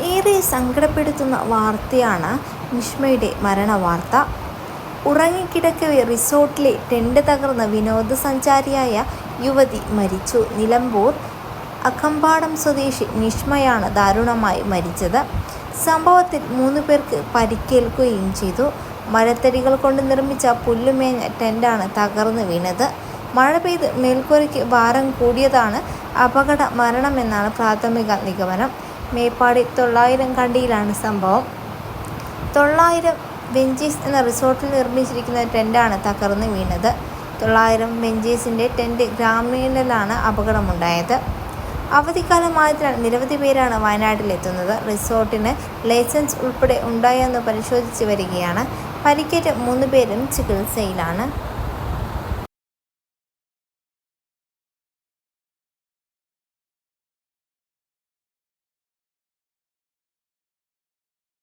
ഏറെ സങ്കടപ്പെടുത്തുന്ന വാർത്തയാണ് നിഷ്മയുടെ മരണവാർത്ത. ഉറങ്ങിക്കിടക്കവെ റിസോർട്ടിലെ ടെൻഡ് തകർന്ന വിനോദസഞ്ചാരിയായ യുവതി മരിച്ചു. നിലമ്പൂർ അക്കമ്പാടം സ്വദേശി നിഷ്മയാണ് ദാരുണമായി മരിച്ചത്. സംഭവത്തിൽ മൂന്ന് പേർക്ക് പരിക്കേൽക്കുകയും ചെയ്തു. മരത്തടികൾ കൊണ്ട് നിർമ്മിച്ച പുല്ലുമേഞ്ഞ ടെന്റാണ് തകർന്നു വീണത്. മഴ പെയ്ത് മേൽക്കൂരയ്ക്ക് ഭാരം കൂടിയതാണ് അപകട മരണമെന്നാണ് പ്രാഥമിക നിഗമനം. മേപ്പാടി തൊള്ളായിരം കണ്ടിയിലാണ് സംഭവം. തൊള്ളായിരം ബെഞ്ചീസ് എന്ന റിസോർട്ടിൽ നിർമ്മിച്ചിരിക്കുന്ന ടെന്റാണ് തകർന്ന് വീണത്. തൊള്ളായിരം ബെഞ്ചീസിന്റെ ടെന്റ് ഗ്രാമീണിലാണ് അപകടമുണ്ടായത്. അവധിക്കാലമായതിനാൽ നിരവധി പേരാണ് വയനാട്ടിലെത്തുന്നത്. റിസോർട്ടിന് ലൈസൻസ് ഉൾപ്പെടെ ഉണ്ടായെന്ന് പരിശോധിച്ച് വരികയാണ്. പരിക്കേറ്റ മൂന്ന് പേരും ചികിത്സയിലാണ്.